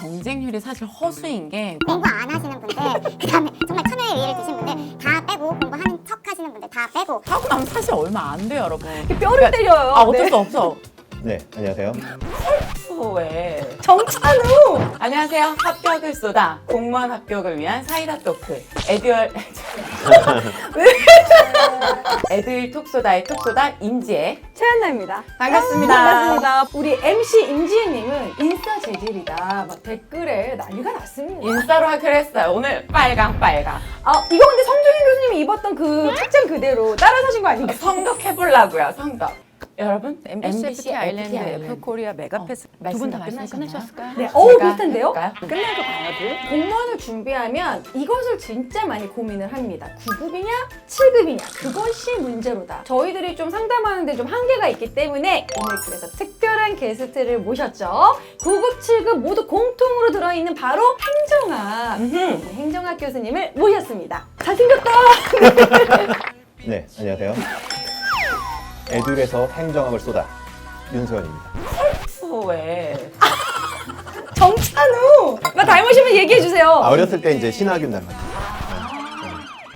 경쟁률이 사실 허수인 게 공부 안 하시는 분들, 그다음에 정말 천여의 위를 드신 분들 다 빼고 공부하는 척 하시는 분들 다 빼고 하고 나면 사실 얼마 안 돼요, 여러분. 뼈를 때려요. 아 어쩔 네. 수 없어. 네, 안녕하세요. 왜? 정찬우. 안녕하세요. 합격을 쏟아 공무원 합격을 위한 사이다 토크 에듀얼 에듀일 톡소다의 톡소다 임지혜 최한나입니다. 반갑습니다. 반갑습니다. 우리 MC 임지혜님은 인싸 재질이다. 막 댓글에 난리가 났습니다. 인싸로 하기로 했어요. 오늘 빨강 빨강 아 이거 근데 성종인 교수님이 입었던 그 착장 그대로 따라 사신 거 아닌가요? 성덕 해보려고요. 성덕. 여러분 MBC FT 아일랜드, 아일랜드. F 코리아 메가패스 어, 두분 다 말씀 끝내셨을까요? 네, 어우 제가 비슷한데요? 끝내고 가야지. 공무원을 준비하면 이것을 진짜 많이 고민을 합니다. 9급이냐, 7급이냐, 그것이 문제로다. 저희들이 좀 상담하는데 좀 한계가 있기 때문에 오늘 그래서 특별한 게스트를 모셨죠. 9급, 7급 모두 공통으로 들어있는 바로 행정학. 네, 행정학 교수님을 모셨습니다. 잘생겼다! 네, 안녕하세요. 에듀에서 행정학을 쏟아 윤소연입니다. 왜? 정찬우! 나 닮으시면 얘기해주세요. 아, 어렸을 때 이제 신하균 닮았어요.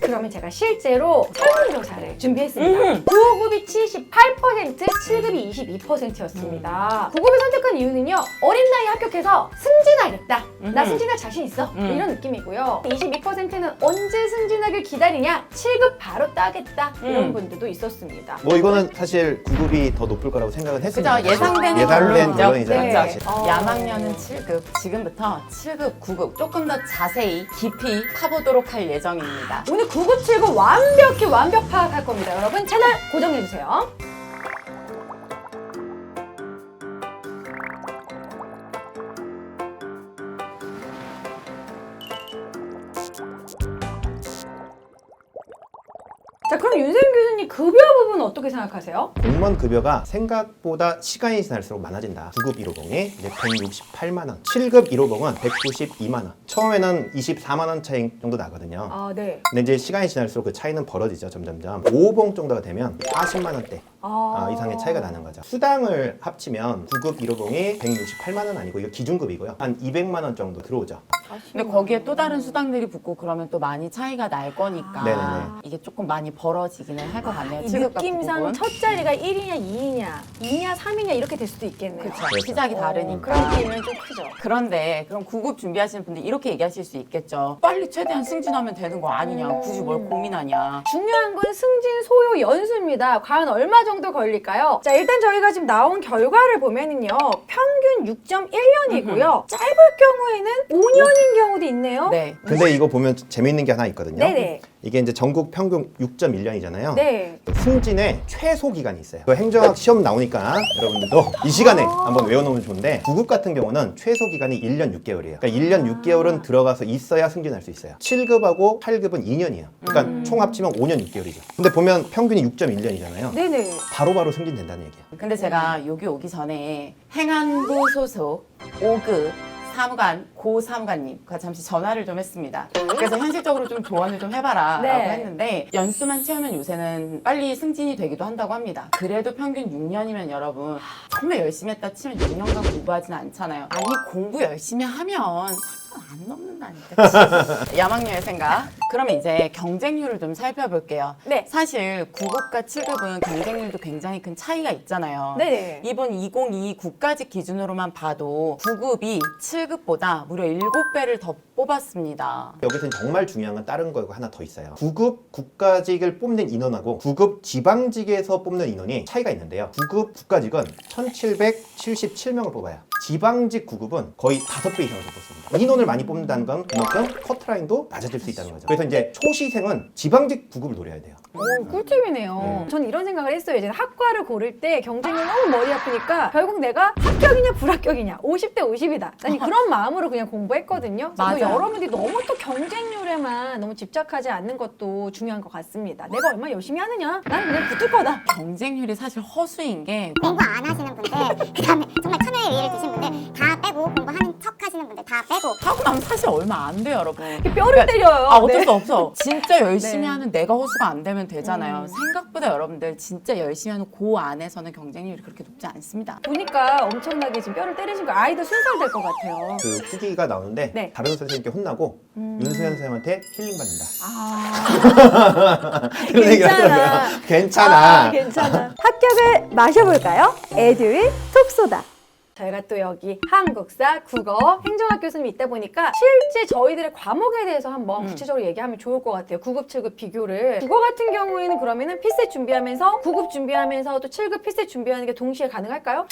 그러면 제가 실제로 설문조사를 준비했습니다. 음흠. 9급이 78%, 7급이 22%였습니다. 9급을 선택한 이유는요, 어린 나이에 합격해서 승진하겠다. 나. 승진할 자신 있어. 음. 이런 느낌이고요. 22%는 언제 승진하길 기다리냐? 7급 바로 따겠다. 이런 음. 분들도 있었습니다. 뭐 이거는 사실 9급이 더 높을 거라고 생각은 그죠 했습니다. 예상되는 예상된. 결론이잖아요. 네. 사실. 어. 야망년은 7급, 지금부터 7급, 9급 조금 더 자세히 깊이 파보도록 할 예정입니다. 오늘 9급, 7급 완벽히 완벽 파악할 겁니다. 여러분 채널 고정해주세요. 자 그럼 윤세윤 교수님 급여 부분 어떻게 생각하세요? 공무원 급여가 생각보다 시간이 지날수록 많아진다. 9급 1호봉이 이제 168만 원, 7급 1호봉은 192만 원. 처음에는 24만 원 차이 정도 나거든요. 아 네. 근데 이제 시간이 지날수록 그 차이는 벌어지죠, 점점점. 5호봉 정도가 되면 40만 원대 아 아, 이상의 차이가 나는 거죠. 수당을 합치면 9급 1호봉이 168만 원 아니고 이거 기준급이고요. 한 200만 원 정도 들어오죠. 근데 거기에 또 다른 수당들이 붙고 그러면 또 많이 차이가 날 거니까 네네네. 이게 조금 많이 벌어지기는 할 것 같네요. 이 7급과 느낌상 9급은. 첫 자리가 1이냐 2이냐 2냐 3이냐 이렇게 될 수도 있겠네요. 그쵸. 그렇죠. 시작이 어, 다르니까. 그런 느낌은 좀 크죠. 그런데 그럼 9급 준비하시는 분들 이렇게 얘기하실 수 있겠죠. 빨리 최대한 승진하면 되는 거 아니냐. 굳이 뭘 고민하냐. 중요한 건 승진 소요 연수입니다. 과연 얼마 정도 걸릴까요? 자, 일단 저희가 지금 나온 결과를 보면은요. 평균 6.1년이고요. 짧을 경우에는 5년인 경우도 있네요. 네. 근데 이거 보면 재밌는 게 하나 있거든요. 네네. 이게 이제 전국 평균 6.1년이잖아요. 네. 승진의 최소 기간이 있어요. 그 행정학 시험 나오니까 여러분들도 이 시간에 한번 외워놓으면 좋은데 9급 같은 경우는 최소 기간이 1년 6개월이에요. 그러니까 1년 6개월은 들어가서 있어야 승진할 수 있어요. 7급하고 8급은 2년이에요. 그러니까 음. 총 합치면 5년 6개월이죠. 근데 보면 평균이 6.1년이잖아요. 네네. 바로바로 승진된다는 얘기예요. 근데 제가 여기 오기 전에 행안부 소속 5급 사무관 고 사무관님과 잠시 전화를 좀 했습니다. 그래서 현실적으로 좀 조언을 좀 해봐라라고 네. 했는데 연수만 채우면 요새는 빨리 승진이 되기도 한다고 합니다. 그래도 평균 6년이면 여러분 정말 열심히 했다 치면 6년간 공부하진 않잖아요. 아니 공부 열심히 하면 안 넘는다니까. 야망녀의 생각. 그러면 이제 경쟁률을 좀 살펴볼게요. 네. 사실 9급과 7급은 경쟁률도 굉장히 큰 차이가 있잖아요. 네네. 이번 2022 국가직 기준으로만 봐도 9급이 7급보다 무려 7배를 더 뽑았습니다. 여기서 정말 중요한 건 다른 거가 하나 더 있어요. 9급 국가직을 뽑는 인원하고 9급 지방직에서 뽑는 인원이 차이가 있는데요. 9급 국가직은 1777명을 뽑아요. 지방직 9급은 거의 5배 이상을 더 뽑습니다. 인원을 많이 뽑는다는 건 그만큼 커트라인도 낮아질 수 있다는 거죠. 그래서 이제 초시생은 지방직 9급을 노려야 돼요. 오, 꿀팁이네요. 네. 전 이런 생각을 했어요. 이제 학과를 고를 때 경쟁이 너무 머리 아프니까 결국 내가 합격이냐 불합격이냐 50대 50이다. 난 그런 마음으로 그냥 공부했거든요. 그래서 맞아요. 여러분들이 너무 또 경쟁률에만 너무 집착하지 않는 것도 중요한 것 같습니다. 내가 얼마나 열심히 하느냐? 나는 그냥 붙을 거다. 경쟁률이 사실 허수인 게 공부 안 하시는 분들, 그다음에 정말 천여의 위를 드신 분들 다 빼고 공부하는 척 하시는 분들 다 빼고 하고 나면 사실 얼마 안 돼요, 여러분. 뼈를 때려요. 아 어쩔 네. 수 없어. 진짜 열심히 네. 하는 내가 호수가 안 되면 되잖아요. 음. 생각보다 여러분들 진짜 열심히 하는 고 안에서는 경쟁률이 그렇게 높지 않습니다. 보니까 엄청나게 지금 뼈를 때리신 거 아이도 순살될 것 같아요. 그 후기가 나오는데 네. 다른 선생님께 혼나고 윤수현 선생님한테 힐링 받는다. 아, 그런 괜찮아. 하더라고요. 괜찮아. 아, 괜찮아. 합격을 마셔볼까요? 에듀윌 톡소다. 저희가 또 여기 한국사, 국어, 행정학 교수님이 있다 보니까 실제 저희들의 과목에 대해서 한번 구체적으로 얘기하면 좋을 것 같아요. 9급, 7급 비교를. 국어 같은 경우에는 그러면은 필세 준비하면서 9급 준비하면서 또 7급 필세 준비하는 게 동시에 가능할까요?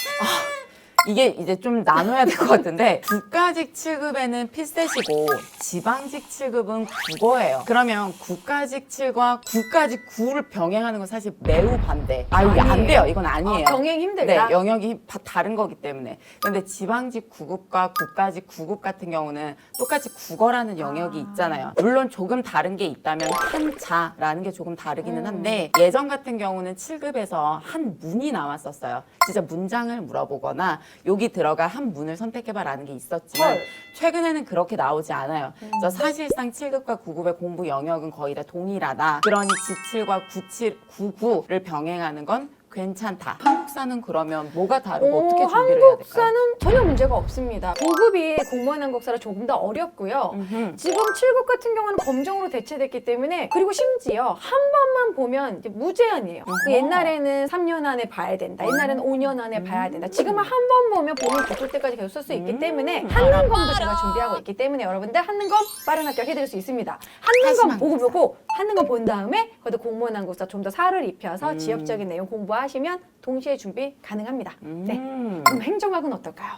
이게 이제 좀 나눠야 될 것 같은데 국가직 7급에는 필셋이고 지방직 7급은 국어예요. 그러면 국가직 7과 국가직 9를 병행하는 건 사실 매우 반대. 아 이게 안 아니에요. 돼요. 이건 아니에요. 아, 병행 힘들다. 네, 영역이 바- 다른 거기 때문에. 근데 지방직 9급과 국가직 9급 같은 경우는 똑같이 국어라는 영역이 있잖아요. 물론 조금 다른 게 있다면 한자라는 게 조금 다르기는 한데 예전 같은 경우는 7급에서 한 문이 나왔었어요. 진짜 문장을 물어보거나 여기 들어가 한 문을 선택해봐라는 게 있었지만 헐. 최근에는 그렇게 나오지 않아요. 그래서 사실상 7급과 9급의 공부 영역은 거의 다 동일하다. 그러니 G7과 97, 99를 병행하는 건 괜찮다. 한국사는 그러면 뭐가 다르고 오, 어떻게 준비를 해야 될까요? 한국사는 전혀 문제가 없습니다. 9급이 공무원 한국사라 조금 더 어렵고요. 음흠. 지금 7급 같은 경우는 검정으로 대체됐기 때문에 그리고 심지어 한 번만 보면 이제 무제한이에요. 그 옛날에는 3년 안에 봐야 된다. 옛날에는 5년 안에 봐야 된다. 지금은 한 번 보면 본인 붙을 때까지 계속 쓸 수 있기 때문에 한능검도 제가 준비하고 있기 때문에 여러분들 한능검 빠른 합격 해드릴 수 있습니다. 한능검 하시면 보고 보고 한능검 본 다음에 그래도 공무원 한국사 좀 더 살을 입혀서 지역적인 내용 공부하 시면 동시에 준비 가능합니다. 네. 음. 그럼 행정학은 어떨까요?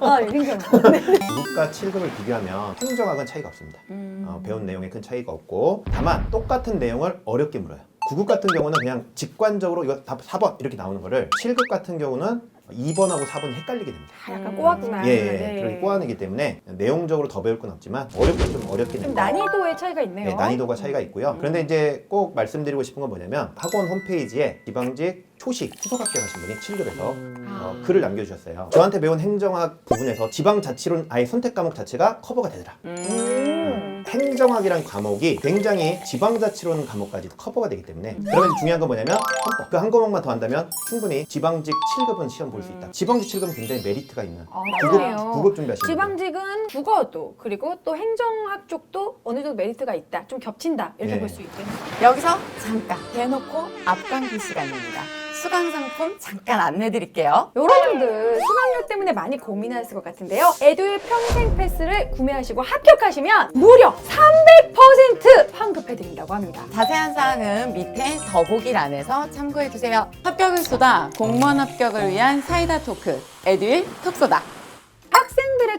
아, 예, 행정학. 네. 9급과 7급을 비교하면 행정학은 차이가 없습니다. 어, 배운 내용에 큰 차이가 없고 다만 똑같은 내용을 어렵게 물어요. 9급 같은 경우는 그냥 직관적으로 이거 답 4번 이렇게 나오는 거를 7급 같은 경우는 2번하고 4번이 헷갈리게 됩니다. 아, 약간 꼬았구나. 예, 예, 네. 그렇게 꼬아내기 때문에 내용적으로 더 배울 건 없지만 어렵긴 좀 어렵긴 좀 해요. 난이도의 차이가 있네요. 네, 난이도가 차이가 있고요. 그런데 이제 꼭 말씀드리고 싶은 건 뭐냐면 학원 홈페이지에 지방직 초식 추석 합격하신 분이 7급에서 어, 글을 남겨주셨어요. 저한테 배운 행정학 부분에서 지방자치론 아예 선택 과목 자체가 커버가 되더라. 음. 행정학이란 과목이 굉장히 지방자치론 과목까지도 커버가 되기 때문에 그러면 중요한 건 뭐냐면 헌법 그 한 과목만 더 한다면 충분히 지방직 7급은 시험 볼 수 있다 지방직 7급은 굉장히 메리트가 있는 아, 9급, 그러네요. 9급 준비하시는. 지방직은 국어도 그리고 또 행정학 쪽도 어느 정도 메리트가 있다. 좀 겹친다. 이렇게 네. 볼 수 있겠네요. 여기서 잠깐 대놓고 앞광기 시간입니다. 수강 상품 잠깐 안내 드릴게요. 여러분들 수강료 때문에 많이 고민하실 것 같은데요. 에듀윌 평생 패스를 구매하시고 합격하시면 무려 300% 환급해드린다고 합니다. 자세한 사항은 밑에 더보기란에서 참고해 주세요. 합격을 쏟아 공무원 합격을 위한 사이다 토크 에듀윌 톡소다.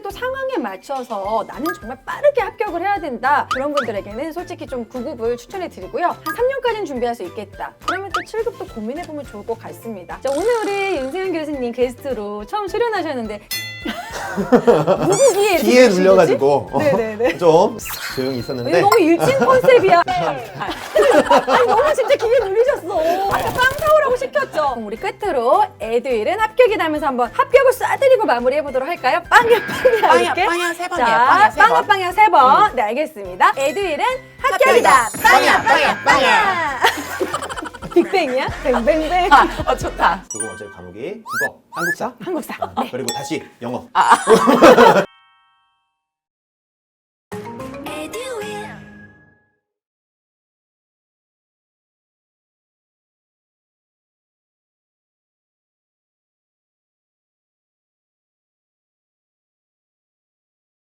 또 상황에 맞춰서 나는 정말 빠르게 합격을 해야 된다. 그런 분들에게는 솔직히 좀 9급을 추천해 드리고요. 한 3년까지는 준비할 수 있겠다. 그러면 또 7급도 고민해 보면 좋을 것 같습니다. 자, 오늘 우리 윤세현 교수님 게스트로 처음 출연하셨는데 귀에 뒤에 눌려가지고 어, 네네네. 좀 조용히 있었는데 너무 일진 컨셉이야. 아니 너무 진짜 귀에 눌리셨어. 아까 빵 사오라고 시켰죠. 그럼 우리 끝으로 에듀윌은 합격이라면서 한번 합격을 쏴드리고 마무리해 보도록 할까요? 빵야 빵야 빵야, 이렇게. 빵야 세 번이에요. 자, 빵야 세 빵야 번. 빵야 세 번. 네 알겠습니다. 에듀윌은 합격이다. 합격이다. 빵야 빵야, 빵야 빵야. 빅뱅이야? 뱅뱅뱅. 아, 어 좋다. 두 번째 과목이 국어, 한국사, 한국사. 어, 그리고 다시 영어.